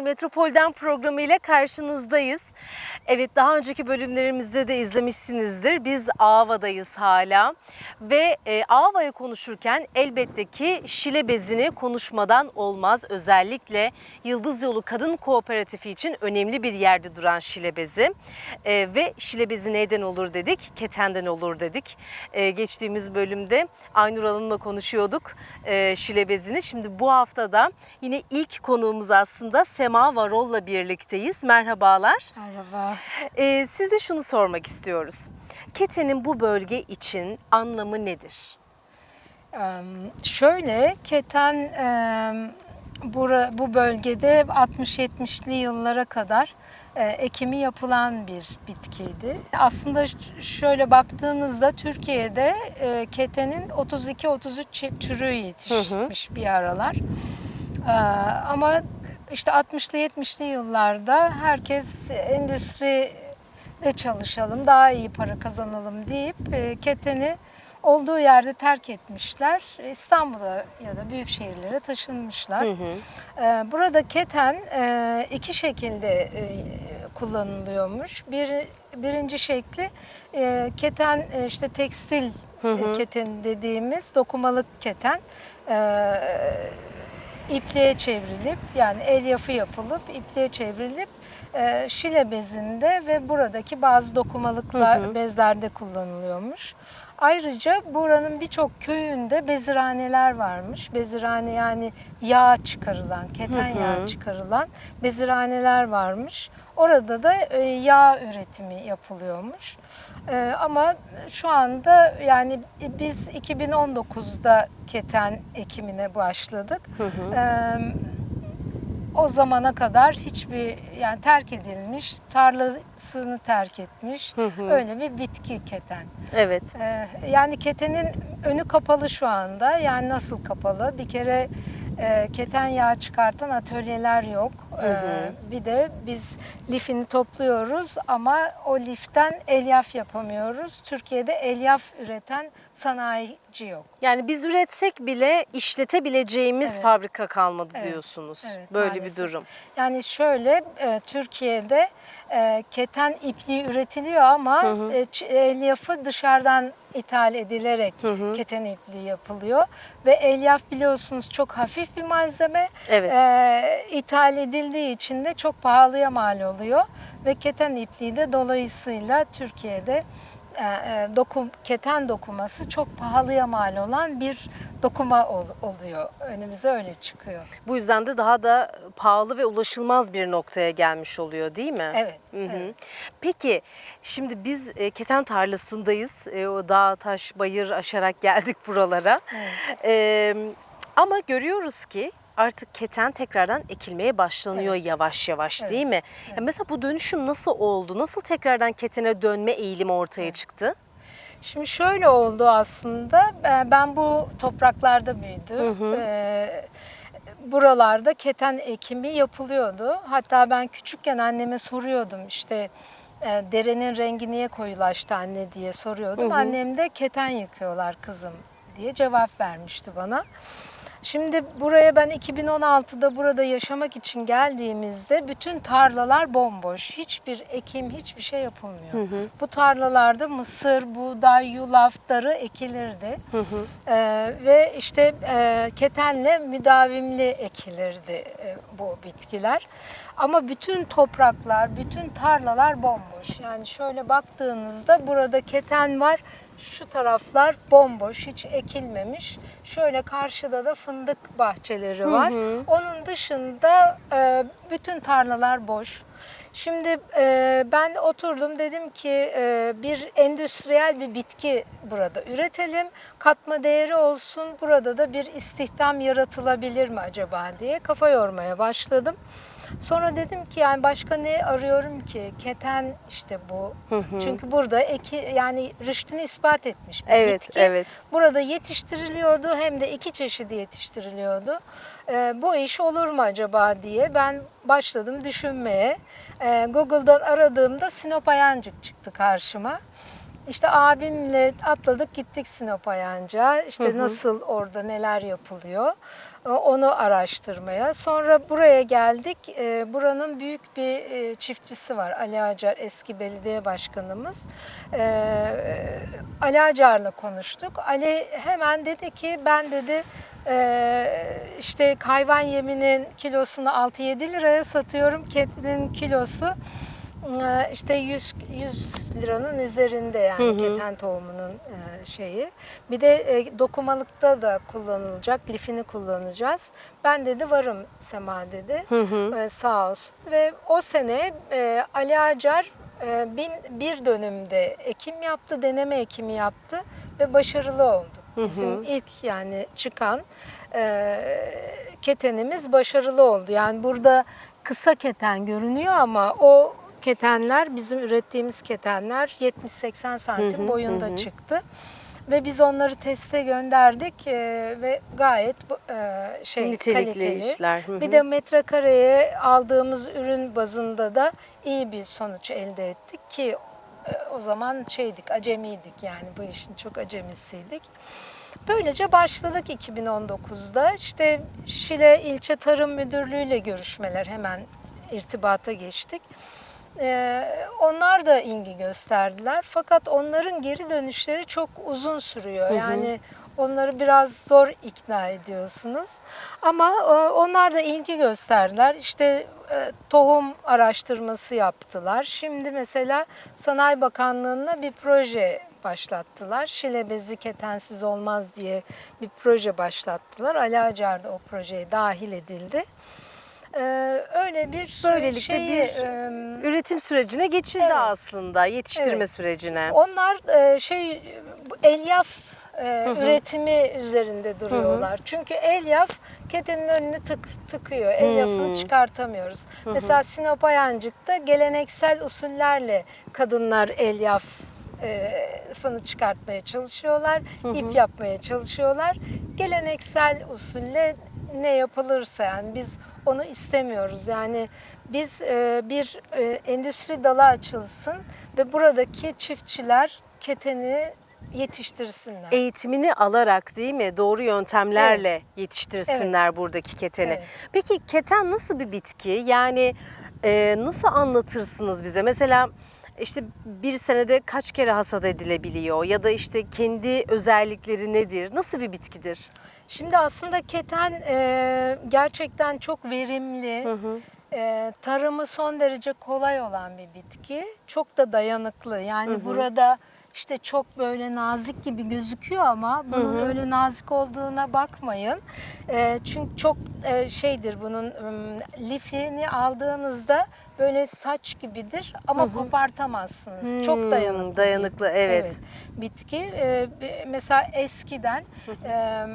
Metropol'den programı ile karşınızdayız. Evet daha önceki bölümlerimizde de izlemişsinizdir. Biz Ava'dayız hala ve e, Ava'yı konuşurken elbette ki şile bezini konuşmadan olmaz. Özellikle Yıldız Yolu Kadın Kooperatifi için önemli bir yerde duran şile bezi. E, ve şile bezi neyden olur dedik? Ketenden olur dedik. E, geçtiğimiz bölümde Aynur Hanım'la konuşuyorduk e, şile bezini. Şimdi bu haftada yine ilk konuğumuz aslında Sema Varol'la birlikteyiz. Merhabalar. Merhaba. Ee, size şunu sormak istiyoruz. Kete'nin bu bölge için anlamı nedir? Eee, şöyle keten eee, bura, bu bölgede 60-70'li yıllara kadar eee, ekimi yapılan bir bitkiydi. Aslında şöyle baktığınızda Türkiye'de eee, ketenin 32-33 çe- türü yetişmiş bir aralar. Eee, ama işte 60'lı 70'li yıllarda herkes endüstride çalışalım, daha iyi para kazanalım deyip e, keteni olduğu yerde terk etmişler. İstanbul'a ya da büyük şehirlere taşınmışlar. E, Burada keten e, iki şekilde kullanılıyormuş. Bir birinci şekli keten işte tekstil e, keten dediğimiz dokumalık keten. İpliğe çevrilip yani elyafı yapılıp ipliğe çevrilip e, şile bezinde ve buradaki bazı dokumalıklar bezlerde kullanılıyormuş. Ayrıca buranın birçok köyünde beziraneler varmış. Bezirane yani yağ çıkarılan, keten yağı çıkarılan beziraneler varmış. Orada da e, yağ üretimi yapılıyormuş. Ee, ama şu anda yani biz 2019'da keten ekimine başladık. Ee, o zamana kadar hiçbir yani terk edilmiş, tarlasını terk etmiş öyle bir bitki keten. Evet. Ee, yani ketenin önü kapalı şu anda. Yani nasıl kapalı? Bir kere e, keten yağı çıkartan atölyeler yok. Ee, bir de biz lifini topluyoruz ama o liften elyaf yapamıyoruz. Türkiye'de elyaf üreten sanayici yok. Yani biz üretsek bile işletebileceğimiz Evet. fabrika kalmadı Evet. diyorsunuz. Evet, Böyle maalesef. bir durum. Yani şöyle e, Türkiye'de e, keten ipliği üretiliyor ama e, ç- elyafı dışarıdan ithal edilerek keten ipliği yapılıyor ve elyaf biliyorsunuz çok hafif bir malzeme. Evet. E, ithal edildiği için de çok pahalıya mal oluyor ve keten ipliği de dolayısıyla Türkiye'de e, e, dokum, keten dokuması çok pahalıya mal olan bir dokuma ol- oluyor. Önümüze öyle çıkıyor. Bu yüzden de daha da pahalı ve ulaşılmaz bir noktaya gelmiş oluyor değil mi? Evet. Hı hı. evet. Peki şimdi biz e, keten tarlasındayız. E, o dağ, taş, bayır aşarak geldik buralara. E, ama görüyoruz ki artık keten tekrardan ekilmeye başlanıyor yavaş yavaş değil mi? Ya mesela bu dönüşüm nasıl oldu? Nasıl tekrardan ketene dönme eğilimi ortaya çıktı? Şimdi şöyle oldu aslında. e, Ben bu topraklarda büyüdüm. E, Buralarda keten ekimi yapılıyordu. Hatta ben küçükken anneme soruyordum işte e, derenin rengi niye koyulaştı anne diye soruyordum. Annem de keten yıkıyorlar kızım diye cevap vermişti bana. Şimdi buraya ben 2016'da burada yaşamak için geldiğimizde bütün tarlalar bomboş. Hiçbir ekim, hiçbir şey yapılmıyor. Bu tarlalarda mısır, buğday, yulaf, darı ekilirdi. Ee, ve işte e, ketenle müdavimli ekilirdi e, bu bitkiler. Ama bütün topraklar, bütün tarlalar bomboş. Yani şöyle baktığınızda burada keten var. Şu taraflar bomboş, hiç ekilmemiş. Şöyle karşıda da fındık bahçeleri var. Onun dışında e, bütün tarlalar boş. Şimdi e, ben oturdum dedim ki e, bir endüstriyel bir bitki burada üretelim. Katma değeri olsun. Burada da bir istihdam yaratılabilir mi acaba diye kafa yormaya başladım. Sonra dedim ki yani başka ne arıyorum ki? Keten işte bu. Çünkü burada eki yani rüştünü ispat etmiş bir Evet, bitki. evet. Burada yetiştiriliyordu hem de iki çeşidi yetiştiriliyordu. Ee, bu iş olur mu acaba diye ben başladım düşünmeye. Ee, Google'dan aradığımda Sinop Ayancık çıktı karşıma. işte abimle atladık gittik Sinop Ayancık'a. İşte nasıl orada neler yapılıyor onu araştırmaya. Sonra buraya geldik. E, Buranın büyük bir e, çiftçisi var. Ali Acar eski belediye başkanımız. E, Ali Acar'la konuştuk. Ali hemen dedi ki ben dedi e, işte hayvan yeminin kilosunu 6-7 liraya satıyorum. Kedinin kilosu işte 100, 100 liranın üzerinde yani keten tohumunun e, şeyi. Bir de e, dokumalıkta da kullanılacak, lifini kullanacağız. Ben dedi varım Sema dedi. E, sağ olsun. Ve o sene e, Ali Acar bin, bir dönümde ekim yaptı, deneme ekimi yaptı ve başarılı oldu. Bizim ilk yani çıkan ketenimiz başarılı oldu. Yani burada kısa keten görünüyor ama o ketenler bizim ürettiğimiz ketenler 70-80 santim boyunda çıktı. Ve biz onları teste gönderdik e, ve gayet e, şey Nitelikli kaliteli. işler. Hı hı. Bir de metrekareye aldığımız ürün bazında da iyi bir sonuç elde ettik ki e, o zaman şeydik, acemiydik yani bu işin çok acemisiydik. Böylece başladık 2019'da. İşte Şile İlçe Tarım Müdürlüğü ile görüşmeler hemen irtibata geçtik. Ee, onlar da ilgi gösterdiler. Fakat onların geri dönüşleri çok uzun sürüyor. Yani onları biraz zor ikna ediyorsunuz. Ama e, onlar da ilgi gösterdiler. İşte e, tohum araştırması yaptılar. Şimdi mesela Sanayi Bakanlığı'na bir proje başlattılar. Şile bezi ketensiz olmaz diye bir proje başlattılar. Ali Acar da o projeye dahil edildi. Ee, öyle bir Böylelikle şeyi, bir e, Üretim sürecine geçildi Evet. aslında, yetiştirme Evet. sürecine. onlar e, şey elyaf e, üretimi üzerinde duruyorlar. Çünkü elyaf ketenin önünü tık, tıkıyor. Elyafını çıkartamıyoruz. Mesela Sinop Ayancık'ta geleneksel usullerle kadınlar elyaf e, fını çıkartmaya çalışıyorlar, ip yapmaya çalışıyorlar. Geleneksel usulle ne yapılırsa yani biz onu istemiyoruz. Yani biz e, bir e, endüstri dalı açılsın ve buradaki çiftçiler keteni yetiştirsinler. Eğitimini alarak değil mi? Doğru yöntemlerle yetiştirsinler buradaki keteni. Evet. Peki keten nasıl bir bitki? Yani e, nasıl anlatırsınız bize? Mesela işte bir senede kaç kere hasat edilebiliyor? Ya da işte kendi özellikleri nedir? Nasıl bir bitkidir? Şimdi aslında keten e, gerçekten çok verimli, e, tarımı son derece kolay olan bir bitki. Çok da dayanıklı. Yani burada işte çok böyle nazik gibi gözüküyor ama bunun öyle nazik olduğuna bakmayın. E, çünkü çok e, şeydir bunun ım, lifini aldığınızda böyle saç gibidir ama kopartamazsınız. Çok Hmm, dayanıklı. bir- dayanıklı, evet. bitki. Ee, be- mesela eskiden e,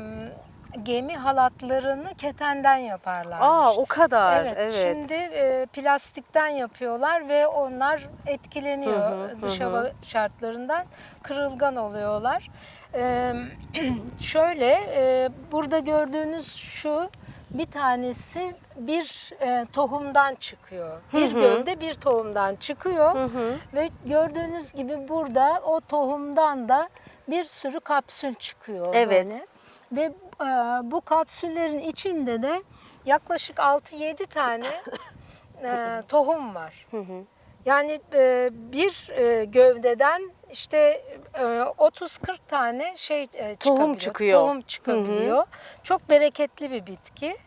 gemi halatlarını ketenden yaparlarmış. Aa o kadar. Evet, Evet. şimdi e, plastikten yapıyorlar ve onlar etkileniyor dış hava şartlarından kırılgan oluyorlar. Ee, şöyle e, burada gördüğünüz şu bir tanesi bir e, tohumdan çıkıyor. Bir gövde bir tohumdan çıkıyor ve gördüğünüz gibi burada o tohumdan da bir sürü kapsül çıkıyor Evet. böyle. Ve e, bu kapsüllerin içinde de yaklaşık 6-7 tane e, tohum var. Yani e, bir e, gövdeden işte e, 30-40 tane şey Tohum çıkıyor. Tohum çıkabiliyor. Çok bereketli bir bitki.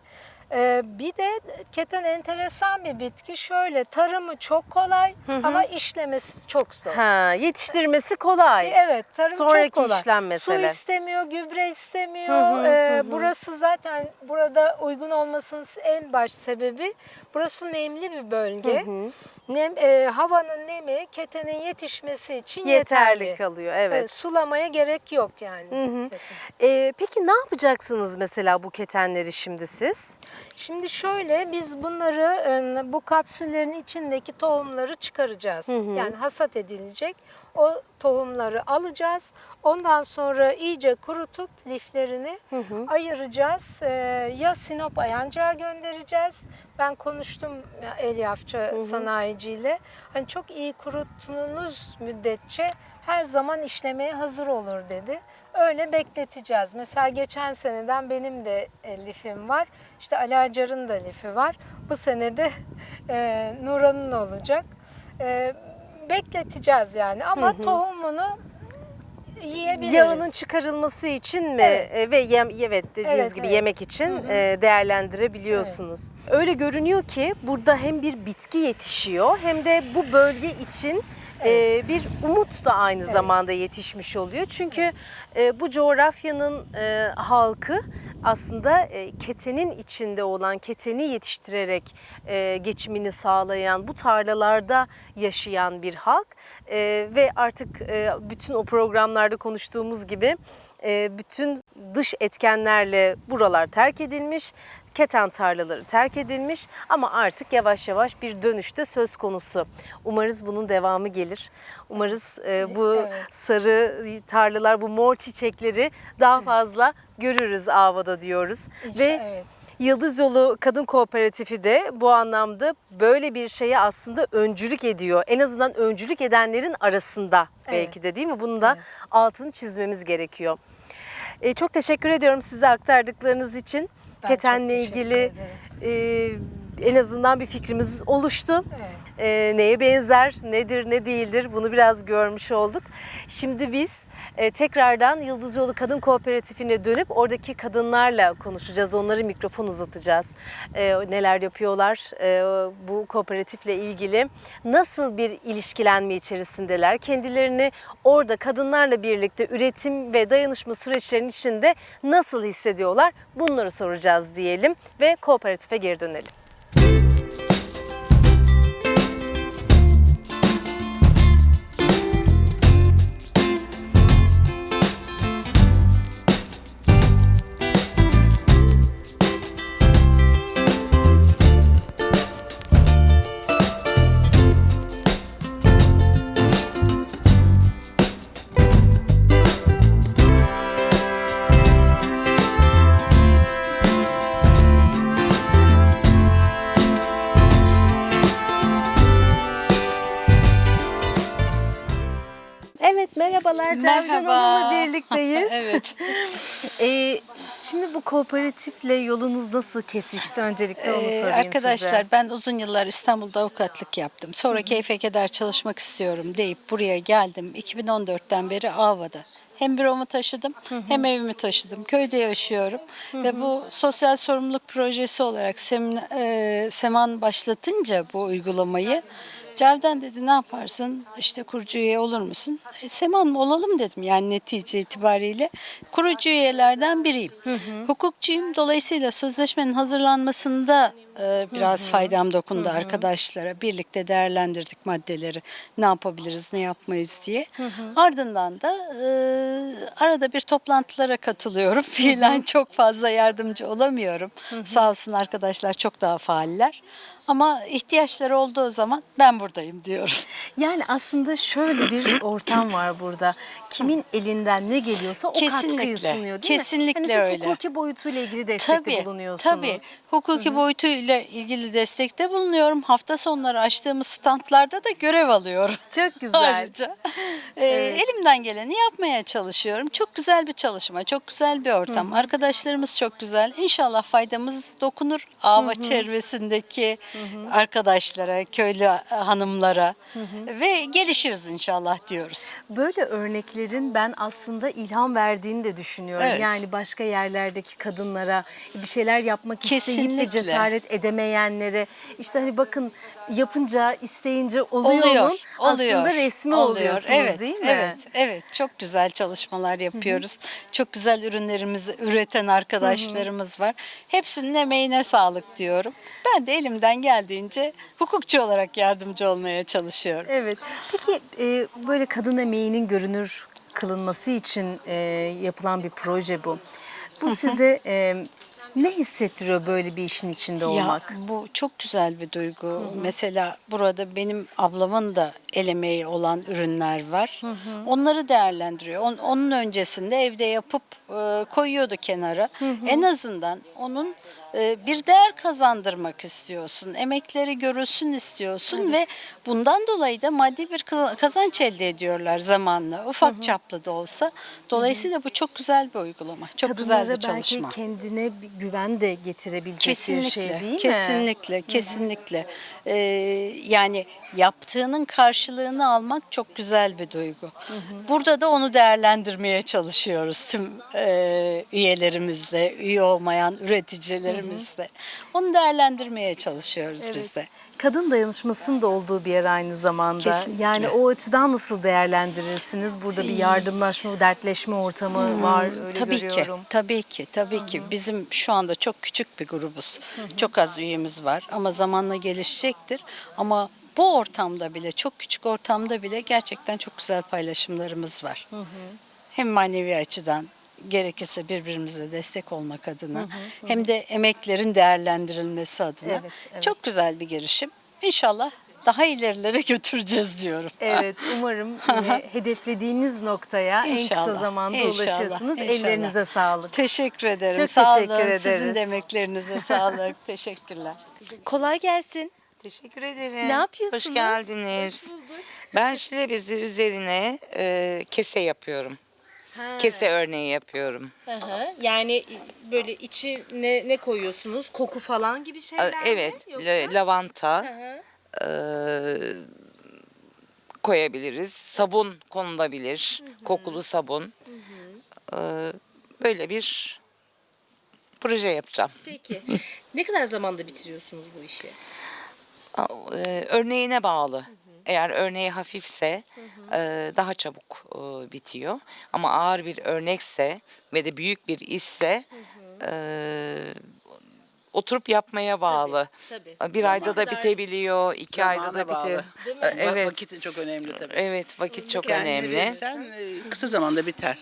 E, bir de keten enteresan bir bitki. Şöyle tarımı çok kolay ama işlemesi çok zor. Ha, yetiştirmesi kolay. Evet, tarım Sonraki çok kolay. işlem mesele. Su istemiyor, gübre istemiyor. Ee, burası zaten burada uygun olmasının en baş sebebi burası nemli bir bölge. Nem, e, havanın nemi ketenin yetişmesi için Yeterli yeterli. kalıyor. Evet. sulamaya gerek yok yani. keten. Ee, peki ne yapacaksınız mesela bu ketenleri şimdi siz? Şimdi şöyle biz bunları e, bu kapsüllerin içindeki tohumları çıkaracağız. Yani hasat edilecek. O tohumları alacağız. Ondan sonra iyice kurutup liflerini ayıracağız. E, Ya Sinop Ayancık'a göndereceğiz. Ben konuştum ya, elyafça sanayiciyle. Hani çok iyi kuruttuğunuz müddetçe her zaman işlemeye hazır olur dedi. Öyle bekleteceğiz. Mesela geçen seneden benim de e, lifim var. İşte Ali Acar'ın da lifi var. Bu senede e, Nuran'ın olacak. E, bekleteceğiz yani ama tohumunu yiyebiliriz. Yağının çıkarılması için mi Evet. e, ve yem evet dediğiniz Evet, gibi evet. yemek için e, değerlendirebiliyorsunuz. Öyle görünüyor ki burada hem bir bitki yetişiyor hem de bu bölge için e, bir umut da aynı zamanda yetişmiş oluyor. Çünkü e, bu coğrafyanın e, halkı aslında e, ketenin içinde olan, keteni yetiştirerek e, geçimini sağlayan, bu tarlalarda yaşayan bir halk. E, ve artık e, bütün o programlarda konuştuğumuz gibi e, bütün dış etkenlerle buralar terk edilmiş. Keten tarlaları terk edilmiş ama artık yavaş yavaş bir dönüşte söz konusu. Umarız bunun devamı gelir. Umarız e, bu Evet. sarı tarlalar, bu mor çiçekleri daha fazla görürüz Ava'da diyoruz. İnşallah, Ve evet. Yıldız Yolu Kadın Kooperatifi de bu anlamda böyle bir şeye aslında öncülük ediyor. En azından öncülük edenlerin arasında belki de değil mi? Bunu da altını çizmemiz gerekiyor. E, çok teşekkür ediyorum size aktardıklarınız için. Ben Keten'le ilgili e, en azından bir fikrimiz oluştu. Evet. E, neye benzer, nedir, ne değildir bunu biraz görmüş olduk. Şimdi biz e, tekrardan Yıldız Yolu Kadın Kooperatifine dönüp oradaki kadınlarla konuşacağız. Onlara mikrofon uzatacağız. E, neler yapıyorlar e, bu kooperatifle ilgili. Nasıl bir ilişkilenme içerisindeler? Kendilerini orada kadınlarla birlikte üretim ve dayanışma süreçlerinin içinde nasıl hissediyorlar? Bunları soracağız diyelim ve kooperatife geri dönelim. Thank you. Merhaba. Hanım'la birlikteyiz. Evet. Ee, şimdi bu kooperatifle yolunuz nasıl kesişti? Öncelikle onu Ee, sorayım arkadaşlar size. ben uzun yıllar İstanbul'da avukatlık yaptım. Sonra keyfe keder çalışmak istiyorum deyip buraya geldim. 2014'ten beri Ava'da. Hem büromu taşıdım hem evimi taşıdım. Köyde yaşıyorum ve bu sosyal sorumluluk projesi olarak Semin, e, Seman başlatınca bu uygulamayı Cevden dedi ne yaparsın işte kurucu üye olur musun? E, Seman mı olalım dedim yani netice itibariyle. Kurucu üyelerden biriyim. Hukukçuyum dolayısıyla sözleşmenin hazırlanmasında e, biraz faydam dokundu arkadaşlara. Birlikte değerlendirdik maddeleri ne yapabiliriz ne yapmayız diye. Ardından da e, arada bir toplantılara katılıyorum. Fiilen çok fazla yardımcı olamıyorum. Sağ olsun arkadaşlar çok daha faaller. Ama ihtiyaçları olduğu zaman ben buradayım diyorum. Yani aslında şöyle bir ortam var burada. Kimin elinden ne geliyorsa o katkıyı Kesinlikle, sunuyor değil mi? kesinlikle hani siz öyle. hukuki boyutuyla ilgili destekte Tabii, bulunuyorsunuz. tabii. Hukuki boyutuyla ilgili destekte bulunuyorum. Hafta sonları açtığımız standlarda da görev alıyorum. Çok güzel. Ayrıca Ee, elimden geleni yapmaya çalışıyorum. Çok güzel bir çalışma, çok güzel bir ortam. Arkadaşlarımız çok güzel. İnşallah faydamız dokunur Ava çevresindeki arkadaşlara, köylü hanımlara ve gelişiriz inşallah diyoruz. Böyle örneklerin ben aslında ilham verdiğini de düşünüyorum. Evet. Yani başka yerlerdeki kadınlara bir şeyler yapmak Kesinlikle. cesaret edemeyenlere işte hani bakın yapınca isteyince oluyor, oluyor, mu? oluyor. Aslında resmi oluyor. oluyorsunuz evet, değil mi? Evet, evet. Çok güzel çalışmalar yapıyoruz. Çok güzel ürünlerimizi üreten arkadaşlarımız var. Hepsinin emeğine sağlık diyorum. Ben de elimden geldiğince hukukçu olarak yardımcı olmaya çalışıyorum. Evet. Peki e, böyle kadın emeğinin görünür kılınması için e, yapılan bir proje bu. Bu size e, ne hissettiriyor böyle bir işin içinde olmak? Ya bu çok güzel bir duygu. Mesela burada benim ablamın da el emeği olan ürünler var. Onları değerlendiriyor. On- onun öncesinde evde yapıp e, koyuyordu kenara. En azından onun bir değer kazandırmak istiyorsun. Emekleri görülsün istiyorsun ve bundan dolayı da maddi bir kazanç elde ediyorlar zamanla. Ufak çaplı da olsa. Dolayısıyla bu çok güzel bir uygulama. Çok güzel Kadınlara bir çalışma. belki kendine bir güven de getirebilecek Kesinlikle, bir şey değil mi? kesinlikle, kesinlikle. Ee, yani yaptığının karşılığını almak çok güzel bir duygu. Burada da onu değerlendirmeye çalışıyoruz tüm e, üyelerimizle, üye olmayan üreticilerimizle. Onu değerlendirmeye çalışıyoruz biz de. Kadın dayanışmasının da olduğu bir yer aynı zamanda. Kesinlikle. Yani o açıdan nasıl değerlendirirsiniz? Burada bir yardımlaşma, dertleşme ortamı var. Öyle Hmm, Tabii görüyorum. ki, tabii ki, tabii ki. Bizim şu anda çok küçük bir grubuz. Çok az üyemiz var ama zamanla gelişecektir. Ama bu ortamda bile, çok küçük ortamda bile gerçekten çok güzel paylaşımlarımız var. Hem manevi açıdan gerekirse birbirimize destek olmak adına hem de emeklerin değerlendirilmesi adına Evet, evet. çok güzel bir girişim. İnşallah daha ilerilere götüreceğiz diyorum. Evet umarım yine hedeflediğiniz noktaya en kısa İnşallah, zamanda inşallah, ulaşırsınız. inşallah. Ellerinize sağlık. Teşekkür ederim. Çok Sağ teşekkür olun. ederiz. Sizin de emeklerinize sağlık. Teşekkürler. Kolay gelsin. Teşekkür ederim. Ne yapıyorsunuz? Hoş geldiniz. Ben şile bezi üzerine e, kese yapıyorum. Kese örneği yapıyorum. Yani böyle içine ne koyuyorsunuz? Koku falan gibi şeyler Evet, mi? Yoksa? la- lavanta e, koyabiliriz. Sabun konulabilir. Kokulu sabun. E, böyle bir proje yapacağım. Peki. ne kadar zamanda bitiriyorsunuz bu işi? A- e, Örneğine bağlı. Eğer örneği hafifse e, daha çabuk e, bitiyor. Ama ağır bir örnekse ve de büyük bir işse e, oturup yapmaya bağlı. tabii. Bir ayda da bitebiliyor, iki ayda da Zamana bağlı. Va- Evet, Vakit çok önemli tabii. evet vakit çok Kendini önemli. verirsen e, kısa zamanda biter.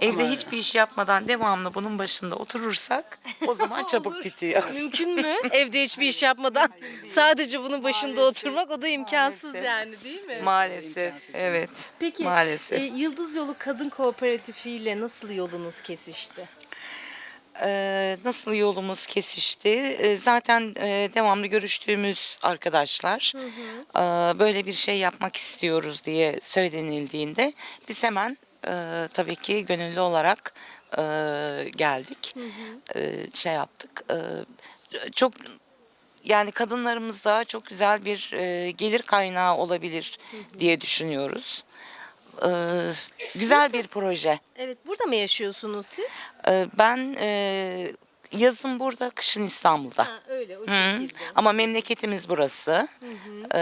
Evde hiçbir iş yapmadan devamlı bunun başında oturursak o zaman çabuk bitiyor. Mümkün mü? Evde hiçbir iş yapmadan sadece bunun başında oturmak o da imkansız yani değil mi? Maalesef, evet. Peki Maalesef. e, Yıldız Yolu Kadın Kooperatifi ile nasıl yolunuz kesişti? Ee, nasıl yolumuz kesişti? Ee, zaten e, devamlı görüştüğümüz arkadaşlar e, böyle bir şey yapmak istiyoruz diye söylenildiğinde biz hemen e, tabii ki gönüllü olarak e, geldik. E, şey yaptık. E, çok yani kadınlarımıza çok güzel bir e, gelir kaynağı olabilir diye düşünüyoruz. E, güzel bir proje. Evet burada mı yaşıyorsunuz siz? Ee, Ben e, yazın burada, kışın İstanbul'da. Ha, öyle o Hı. şekilde. Ama memleketimiz burası. Ee,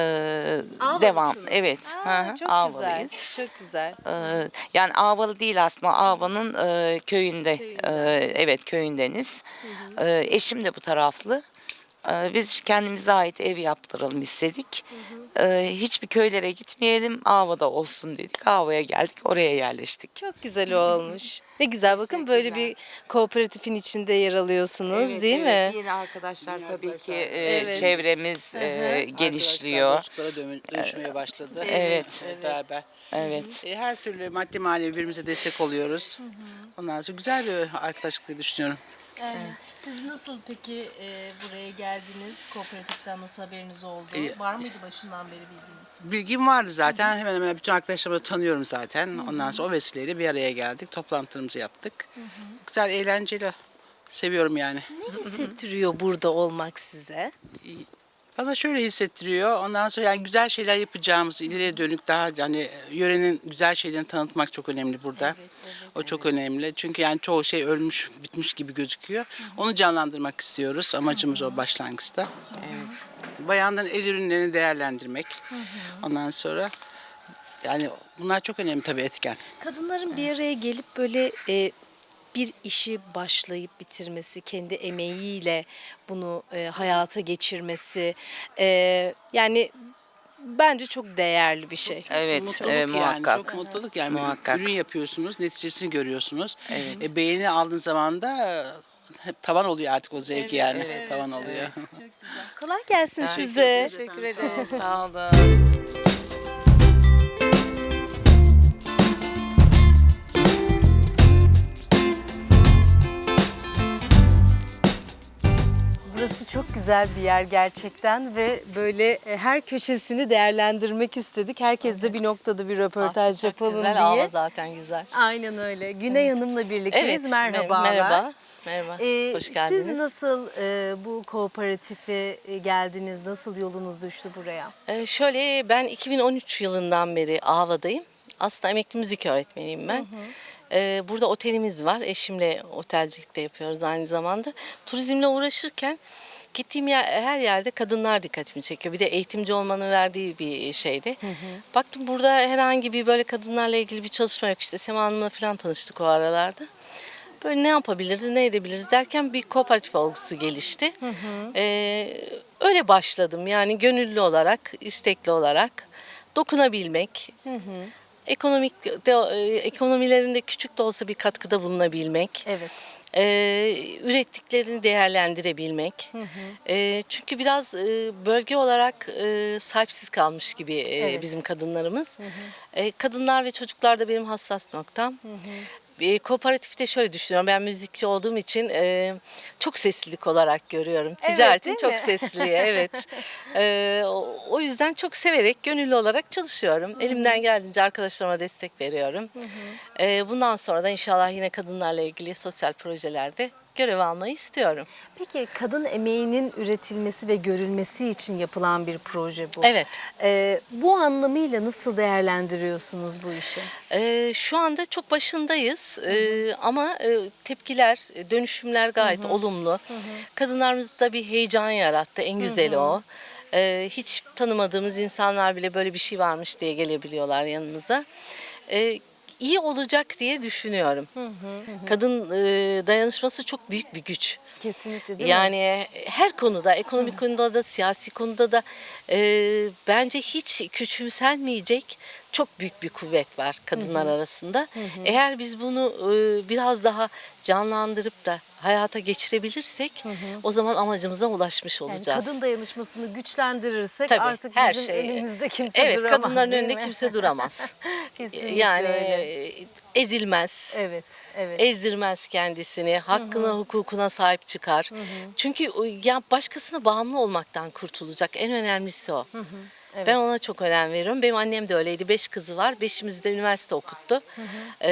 devam. Ağvalısınız. Evet. Aa, Hı hı, çok Ağvalıyız. güzel. Çok güzel. Ee, yani Ağvalı değil aslında. Ağva'nın e, köyünde. e, evet köyündeniz. Ee, eşim de bu taraflı. Biz kendimize ait ev yaptıralım istedik. Ee, hiçbir köylere gitmeyelim. Ağva'da olsun dedik. Ağva'ya geldik. Oraya yerleştik. Çok güzel olmuş. Ne güzel bakın böyle bir kooperatifin içinde yer alıyorsunuz Evet, değil evet. mi? Yeni arkadaşlar tabii ki e, Evet. çevremiz e, genişliyor. Arkadaşlar dostluklara dönü- dönüşmeye başladı. Evet. Hep Beraber. Evet. E, Her türlü maddi manevi birbirimize destek oluyoruz. Ondan sonra güzel bir arkadaşlık diye düşünüyorum. Siz nasıl peki e, buraya geldiniz? Kooperatiften nasıl haberiniz oldu? E, Var mıydı başından beri bilginiz? Bilgim vardı zaten. Hemen hemen bütün arkadaşlarımı da tanıyorum zaten. Ondan sonra o vesileyle bir araya geldik. Toplantılarımızı yaptık. Güzel, eğlenceli. Seviyorum yani. Ne hissettiriyor burada olmak size? Bana şöyle hissettiriyor. Ondan sonra yani güzel şeyler yapacağımız, ileriye dönük daha yani yörenin güzel şeylerini tanıtmak çok önemli burada. O çok önemli. Çünkü yani çoğu şey ölmüş, bitmiş gibi gözüküyor. Onu canlandırmak istiyoruz. Amacımız o başlangıçta. Bayanların el ürünlerini değerlendirmek. Ondan sonra yani bunlar çok önemli tabii etken. Kadınların bir araya gelip böyle e, bir işi başlayıp bitirmesi, kendi emeğiyle bunu e, hayata geçirmesi, e, yani bence çok değerli bir şey. Evet, Mutluluk e, yani, muhakkak. çok mutluluk yani. Muhakkak. Ürün yapıyorsunuz, neticesini görüyorsunuz. E, beğeni aldığın zaman da hep tavan oluyor artık o zevki yani. tavan oluyor. Kolay gelsin size. Teşekkür ederim. Sağ olun. güzel bir yer gerçekten ve böyle e, her köşesini değerlendirmek istedik. Herkes de bir noktada bir röportaj çok yapalım güzel, diye. hava zaten güzel. Aynen öyle. Güney Hanım'la birlikteyiz. Evet, Merhabalar. Merhaba. Merhaba. Ee, Hoş geldiniz. Siz nasıl e, bu kooperatife e, geldiniz? Nasıl yolunuz düştü buraya? Ee, şöyle ben 2013 yılından beri Ava'dayım. Aslında emekli müzik öğretmeniyim ben. Ee, burada otelimiz var. Eşimle otelcilik de yapıyoruz aynı zamanda. Turizmle uğraşırken gittiğim yer, her yerde kadınlar dikkatimi çekiyor. Bir de eğitimci olmanın verdiği bir şeydi. Baktım burada herhangi bir böyle kadınlarla ilgili bir çalışma yok. İşte Sema Hanım'la falan tanıştık o aralarda. Böyle ne yapabiliriz, ne edebiliriz derken bir kooperatif olgusu gelişti. Ee, öyle başladım yani gönüllü olarak, istekli olarak dokunabilmek, ekonomik de, e, ekonomilerinde küçük de olsa bir katkıda bulunabilmek, Evet. E, ürettiklerini değerlendirebilmek. E, çünkü biraz e, bölge olarak e, sahipsiz kalmış gibi e, Evet. bizim kadınlarımız. E, kadınlar ve çocuklar da benim hassas noktam. Kooperatifte şöyle düşünüyorum. Ben müzikçi olduğum için e, çok seslilik olarak görüyorum. Ticaretin değil çok mi? sesli, evet. E, o, yüzden çok severek, gönüllü olarak çalışıyorum. Elimden geldiğince arkadaşlarıma destek veriyorum. E, bundan sonra da inşallah yine kadınlarla ilgili sosyal projelerde görev almayı istiyorum. Peki kadın emeğinin üretilmesi ve görülmesi için yapılan bir proje bu. Evet. Ee, bu anlamıyla nasıl değerlendiriyorsunuz bu işi? Ee, şu anda çok başındayız Ee, ama e, tepkiler, dönüşümler gayet olumlu. Kadınlarımızda bir heyecan yarattı, en güzeli o. Ee, hiç tanımadığımız insanlar bile böyle bir şey varmış diye gelebiliyorlar yanımıza. Ee, iyi olacak diye düşünüyorum. Kadın e, dayanışması çok büyük bir güç. Kesinlikle değil mi? Yani her konuda, ekonomik konuda da, siyasi konuda da e, bence hiç küçümsenmeyecek çok büyük bir kuvvet var kadınlar arasında. Eğer biz bunu e, biraz daha canlandırıp da hayata geçirebilirsek o zaman amacımıza ulaşmış Yani olacağız. kadın dayanışmasını güçlendirirsek Tabii, artık her bizim şey. önümüzde kimse evet, duramaz. kadınların değil önünde mi? kimse duramaz. Kesinlikle yani öyle. e, ezilmez. Evet, evet. ezdirmez kendisini, hakkına hukukuna sahip çıkar. Çünkü o- ya başkasına bağımlı olmaktan kurtulacak. En önemlisi o. Ben ona çok önem veriyorum. Benim annem de öyleydi. Beş kızı var. Beşimizi de üniversite okuttu. Ee,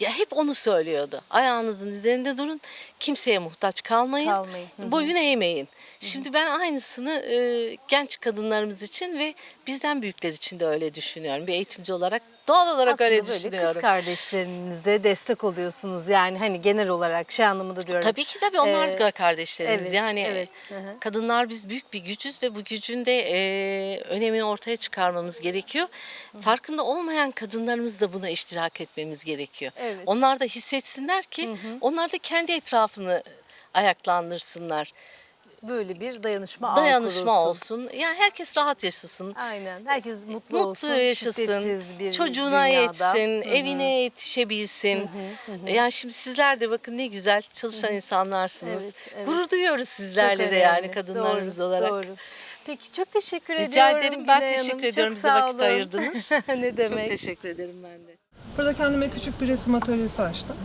ya hep onu söylüyordu. Ayağınızın üzerinde durun. Kimseye muhtaç kalmayın. Kalmayın. Hı hı. Boyun eğmeyin. Şimdi ben aynısını e, genç kadınlarımız için ve bizden büyükler için de öyle düşünüyorum. Bir eğitimci olarak doğal olarak Aslında öyle böyle düşünüyorum. kız kardeşlerinize destek oluyorsunuz yani hani genel olarak şey anlamında diyorum. Tabii ki tabii onlar Ee, da kardeşlerimiz. evet, yani evet, hı hı. kadınlar biz büyük bir gücüz ve bu gücün de e, önemini ortaya çıkarmamız gerekiyor. Farkında olmayan kadınlarımız da buna iştirak etmemiz gerekiyor. Evet. Onlar da hissetsinler ki onlar da kendi etrafını ayaklandırsınlar. Böyle bir dayanışma Dayanışma olsun. Yani herkes rahat yaşasın. Aynen. Herkes mutlu, Mutlu olsun. yaşasın, bir çocuğuna dünyada. yetsin, Hı hı. evine yetişebilsin. Yani şimdi sizler de bakın ne güzel çalışan insanlarsınız. Evet, evet. Gurur duyuyoruz Çok sizlerle de yani önemli. kadınlarımız Doğru, olarak. Doğru. Peki çok teşekkür Rica ediyorum. ederim. Ben Güney teşekkür Hanım. ediyorum Çok bize vakit ayırdınız. ne demek? Çok teşekkür ederim ben de. Burada kendime küçük bir resim atölyesi açtım.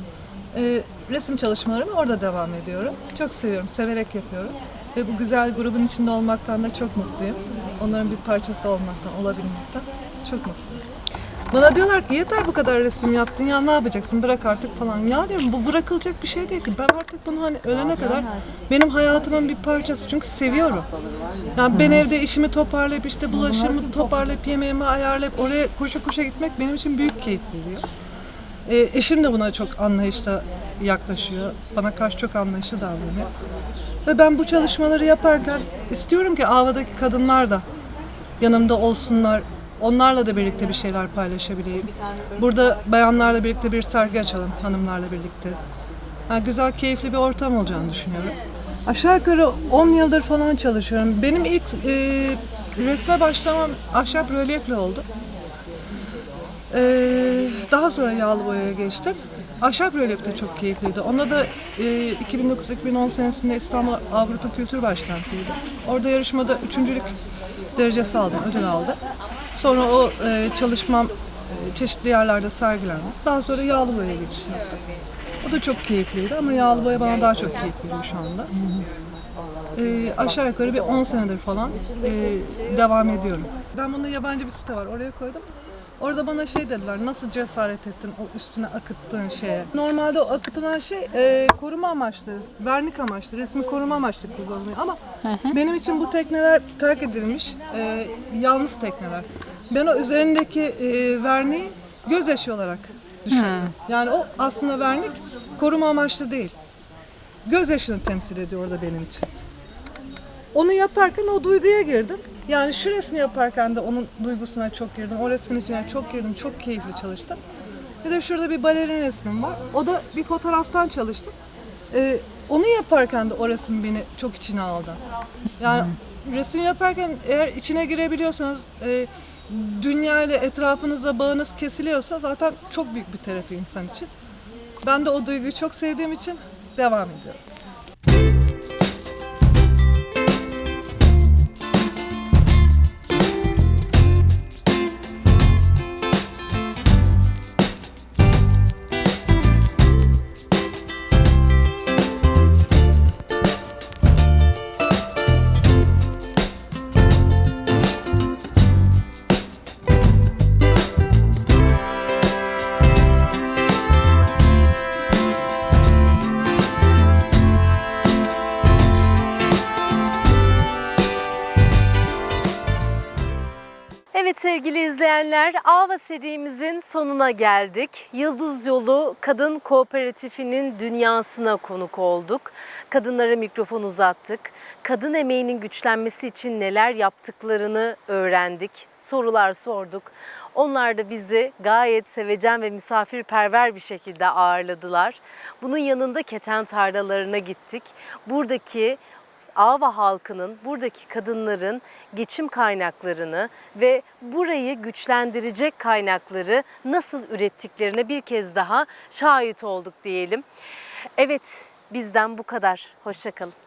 Ee, resim çalışmalarımı orada devam ediyorum. Çok seviyorum, severek yapıyorum. Ve bu güzel grubun içinde olmaktan da çok mutluyum. Onların bir parçası olmaktan, olabilmekten çok mutluyum. Bana diyorlar ki yeter bu kadar resim yaptın ya ne yapacaksın bırak artık falan. Ya diyorum bu bırakılacak bir şey değil ki. Ben artık bunu hani ölene kadar benim hayatımın bir parçası. Çünkü seviyorum. Yani ben evde işimi toparlayıp işte bulaşığımı toparlayıp yemeğimi ayarlayıp oraya koşa koşa gitmek benim için büyük keyif veriyor. E, eşim de buna çok anlayışla yaklaşıyor. Bana karşı çok anlayışlı davranıyor. Ve ben bu çalışmaları yaparken istiyorum ki Ava'daki kadınlar da yanımda olsunlar. Onlarla da birlikte bir şeyler paylaşabileyim. Burada bayanlarla birlikte bir sergi açalım hanımlarla birlikte. Yani güzel, keyifli bir ortam olacağını düşünüyorum. Aşağı yukarı 10 yıldır falan çalışıyorum. Benim ilk e, resme başlamam ahşap rölyefle oldu. Ee, daha sonra yağlı boyaya geçtim. Ahşap rölyef de çok keyifliydi. Onda da e, 2009-2010 senesinde İstanbul Avrupa Kültür Başkenti'ydi. Orada yarışmada üçüncülük derecesi aldım, ödül aldım. Sonra o e, çalışmam e, çeşitli yerlerde sergilendi. Daha sonra yağlı boyaya geçiş yaptım. O da çok keyifliydi ama yağlı boya bana daha çok keyif veriyor şu anda. e, aşağı yukarı bir 10 senedir falan e, devam ediyorum. Ben bunu yabancı bir site var oraya koydum. Orada bana şey dediler, nasıl cesaret ettin o üstüne akıttığın şeye? Normalde o akıtılan şey e, koruma amaçlı, vernik amaçlı, resmi koruma amaçlı kullanılıyor. Ama benim için bu tekneler terk edilmiş, e, yalnız tekneler. Ben o üzerindeki e, verniği gözyaşı olarak düşünüyorum. Yani o aslında vernik koruma amaçlı değil. Gözyaşını temsil ediyor orada benim için. Onu yaparken o duyguya girdim. Yani şu resmi yaparken de onun duygusuna çok girdim. O resmin içine çok girdim. Çok keyifli çalıştım. Bir de şurada bir balerin resmim var. O da bir fotoğraftan çalıştım. Ee, onu yaparken de o beni çok içine aldı. Yani resim yaparken eğer içine girebiliyorsanız, e, dünya ile etrafınızda bağınız kesiliyorsa zaten çok büyük bir terapi insan için. Ben de o duyguyu çok sevdiğim için devam ediyorum. Ava serimizin sonuna geldik. Yıldız Yolu Kadın Kooperatifinin dünyasına konuk olduk. Kadınlara mikrofon uzattık. Kadın emeğinin güçlenmesi için neler yaptıklarını öğrendik. Sorular sorduk. Onlar da bizi gayet sevecen ve misafirperver bir şekilde ağırladılar. Bunun yanında keten tarlalarına gittik. Buradaki Ava halkının, buradaki kadınların geçim kaynaklarını ve burayı güçlendirecek kaynakları nasıl ürettiklerine bir kez daha şahit olduk diyelim. Evet, bizden bu kadar. Hoşçakalın.